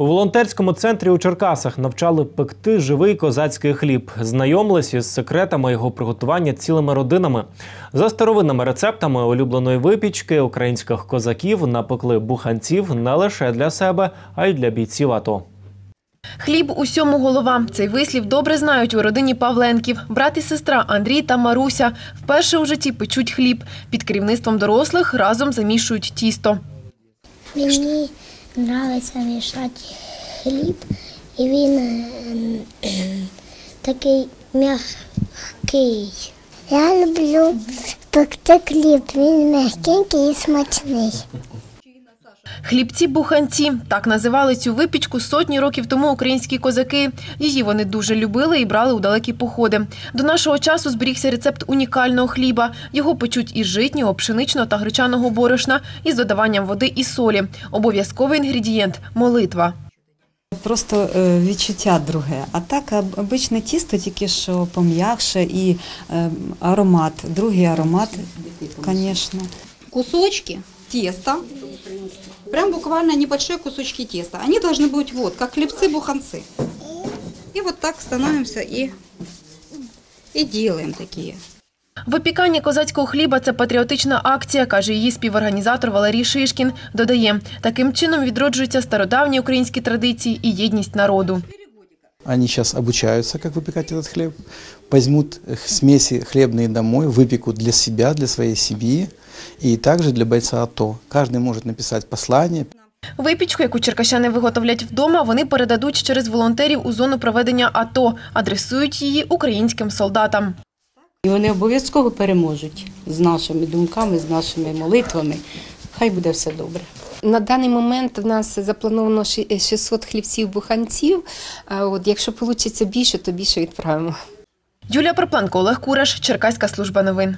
У волонтерському центрі у Черкасах навчали пекти живий козацький хліб, знайомились із секретами його приготування цілими родинами. За старовинними рецептами улюбленої випічки українських козаків напекли буханців не лише для себе, а й для бійців АТО. Хліб усьому голова. Цей вислів добре знають у родині Павленків. Брат і сестра Андрій та Маруся вперше у житті печуть хліб. Під керівництвом дорослих разом замішують тісто. Мені подобається мішати хліб, і він е, такий м'який. Я люблю пекти хліб, він м'якенький і смачний. Хлібці-буханці так називали цю випічку сотні років тому українські козаки. Її вони дуже любили і брали у далекі походи. До нашого часу зберігся рецепт унікального хліба. Його печуть із житнього, пшеничного та гречаного борошна із додаванням води і солі. Обов'язковий інгредієнт молитва. Просто е, відчуття друге. А так об- обичне тісто, тільки що пом'якше і е, аромат, другий аромат, звісно. кусочки теста, прям буквально небольшие кусочки теста. Они должны быть вот, как хлебцы-буханцы. И вот так становимся и, и делаем такие. Випікання козацького хліба це патріотична акція, каже її співорганізатор Валерій Шишкін. Додає, таким чином відроджуються стародавні українські традиції і єдність народу. Они сейчас обучаются, как выпекать этот хлеб, возьмут э, смеси хлебные домой, выпекут для себя, для своей семьи и также для бойца АТО. Каждый может написать послание, Випічку, яку черкащани виготовлять вдома, вони передадуть через волонтерів у зону проведення АТО, адресують її українським солдатам. І вони обов'язково переможуть з нашими думками, з нашими молитвами. Хай буде все добре. На даний момент в нас заплановано ші- 600 хлібців-буханців. А От якщо вийде більше, то більше відправимо. Юлія Пропленко, Олег Кураш, Черкаська служба новин.